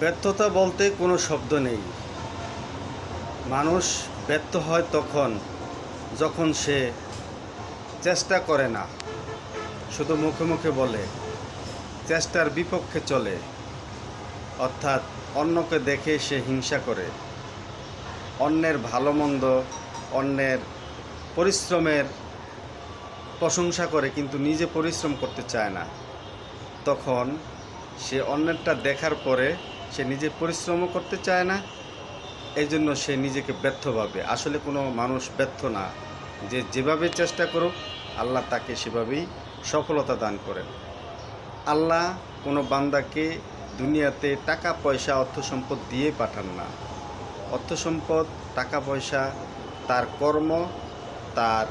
ব্যর্থতা বলতে কোনো শব্দ নেই। মানুষ ব্যর্থ হয় তখন, যখন সে চেষ্টা করে না। শুধু মুখে মুখে বলে, চেষ্টার বিপক্ষে চলে। অর্থাৎ অন্যকে দেখে সে হিংসা করে। অন্যের ভালো মন্দ, অন্যের পরিশ্রমের প্রশংসা করে কিন্তু নিজে পরিশ্রম করতে চায় না। তখন সে অন্যেরটা দেখার পরে সে নিজে পরিশ্রমও করতে চায় না এই জন্য সে নিজেকে ব্যর্থ ভাবে। আসলে কোনো মানুষ ব্যর্থ না। যে যেভাবে চেষ্টা করুক, আল্লাহ তাকে সেভাবেই সফলতা দান করেন। আল্লাহ কোনো বান্দাকে দুনিয়াতে টাকা, পয়সা, অর্থ সম্পদ দিয়ে পাঠান না। অর্থ সম্পদ, টাকা, পয়সা তার কর্ম, তার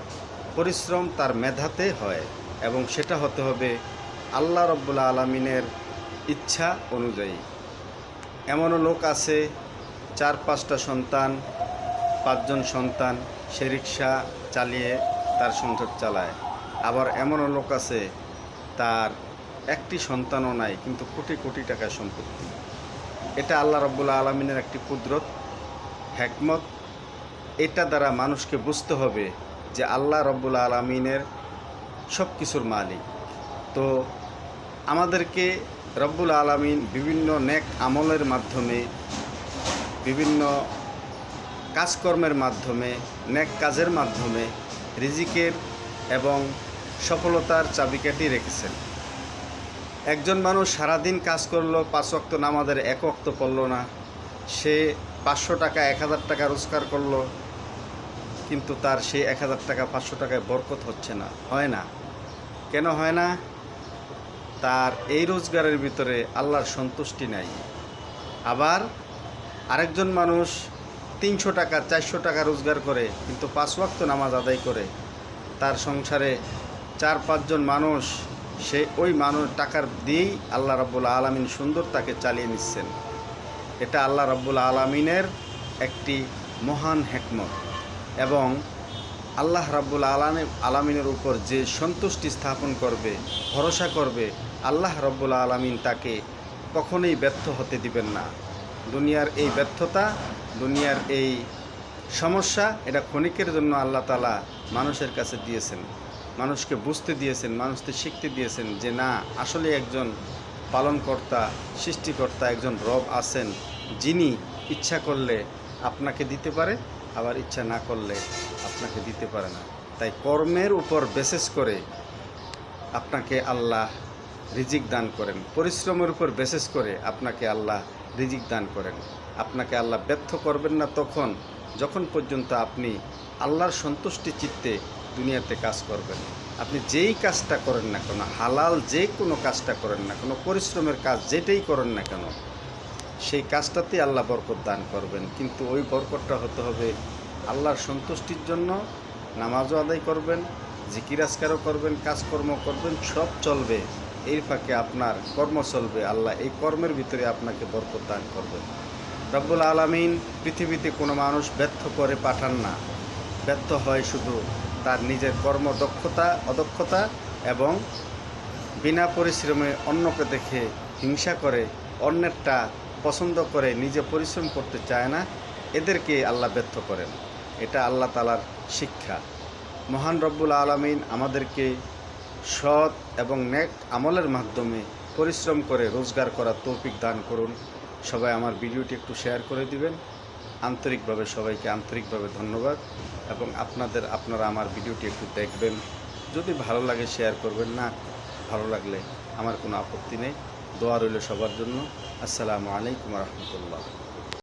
পরিশ্রম, তার মেধাতে হয় এবং সেটা হতে হবে আল্লাহ রব্বুল আলমিনের ইচ্ছা অনুযায়ী। এমনও লোক আছে, চার পাঁচটা সন্তান, পাঁচজন সন্তান, সে রিক্সা চালিয়ে তার সংসার চালায়। আবার এমনও লোক আছে, তার একটি সন্তানও নাই, কিন্তু কোটি কোটি টাকার সম্পত্তি। এটা আল্লাহ রব্বুল আলমিনের একটি কুদরত হ্যাকমত এটা দ্বারা মানুষকে বুঝতে হবে যে আল্লাহ রব্বুল আলমিনের সব কিছুর মালিক। তো আমাদেরকে রব্বুল আলমিন বিভিন্ন নেক আমলের মাধ্যমে, বিভিন্ন কাজকর্মের মাধ্যমে, নেক কাজের মাধ্যমে রিজিকের এবং সফলতার চাবিকাঠি রেখেছেন। একজন মানুষ সারাদিন কাজ করল পাঁচ অক্ত নামাজের এক অক্ত পড়ল না, সে পাঁচশো টাকা, এক হাজার টাকা রোজগার করল, কিন্তু তার সেই এক হাজার টাকা, পাঁচশো টাকায় বরকত হচ্ছে না, হয় না। কেন হয় না? তার এই রোজগারের ভিতরে আল্লাহর সন্তুষ্টি নাই। আবার আরেকজন মানুষ তিনশো টাকা, চারশো টাকা রোজগার করে, কিন্তু পাঁচ ওয়াক্ত নামাজ আদায় করে। তার সংসারে চার, পাঁচজন মানুষ, সে ওই মানুষ, টাকার দিয়েই আল্লাহ রাব্বুল আলমিন সুন্দর তাকে চালিয়ে নিচ্ছেন। এটা আল্লাহ রাব্বুল আলমিনের একটি মহান হেকমত। এবং আল্লাহ রাব্বুল আলমী, আলমিনের উপর যে সন্তুষ্টি স্থাপন করবে, ভরসা করবে, আল্লাহ রব্বুল আলমিন তাকে কখনোই ব্যর্থ হতে দিবেন না। দুনিয়ার এই ব্যর্থতা, দুনিয়ার এই সমস্যা, এটা ক্ষণিকের জন্য আল্লাহ তালা মানুষের কাছে দিয়েছেন। মানুষকে বুঝতে দিয়েছেন, মানুষকে শিখতে দিয়েছেন যে না, আসলে একজন পালনকর্তা, সৃষ্টিকর্তা, একজন রব আছেন যিনি ইচ্ছা করলে আপনাকে দিতে পারে, আবার ইচ্ছা না করলে আপনাকে দিতে পারে না। তাই কর্মের উপর বেসেস করে আপনাকে আল্লাহ রিজিক দান করেন। পরিশ্রমের উপর বেসেস করে আপনাকে আল্লাহ রিজিক দান করেন। আপনাকে আল্লাহ ব্যর্থ করবেন না তখন, যখন পর্যন্ত আপনি আল্লাহর সন্তুষ্টি চিত্তে দুনিয়াতে কাজ করবেন। আপনি যেই কাজটা করেন না কেন, হালাল যে কোনো কাজটা করেন না কোনো, পরিশ্রমের কাজ যেটাই করেন না কেন সেই কাজটাতে আল্লাহ বরকত দান করবেন। কিন্তু ওই বরকতটা হতে হবে আল্লাহর সন্তুষ্টির জন্য। নামাজও আদায় করবেন জিকিরাজকারও করবেন, কাজকর্ম করবেন, সব চলবে। এর ফাঁকে আপনার কর্ম চলবে, আল্লাহ এই কর্মের ভিতরে আপনাকে বরকত দান করবেন। রব্বুল আলমিন পৃথিবীতে কোনো মানুষ ব্যর্থ করে পাঠান না। ব্যর্থ হয় শুধু তার নিজের কর্মদক্ষতা অদক্ষতা এবং বিনা পরিশ্রমে অন্যকে দেখে হিংসা করে, অন্যেরটা পছন্দ করে, নিজে পরিশ্রম করতে চায় না, এদেরকে আল্লাহ ব্যর্থ করেন। এটা আল্লাহ তালার শিক্ষা। মহান রব্বুল আলমিন আমাদেরকে সৎ এবং নেক আমলের মাধ্যমে পরিশ্রম করে রোজগার করার তৌফিক দান করুন। সবাই আমার ভিডিওটি একটু শেয়ার করে দিবেন। আন্তরিকভাবে সবাইকে আন্তরিকভাবে ধন্যবাদ এবং আপনাদের, আপনারা আমার ভিডিওটি একটু দেখবেন। যদি ভালো লাগে শেয়ার করবেন, না ভালো লাগলে আমার কোনো আপত্তি নেই। দোয়া রইল সবার জন্য। আসসালামু আলাইকুম রহমতুল্লাহ।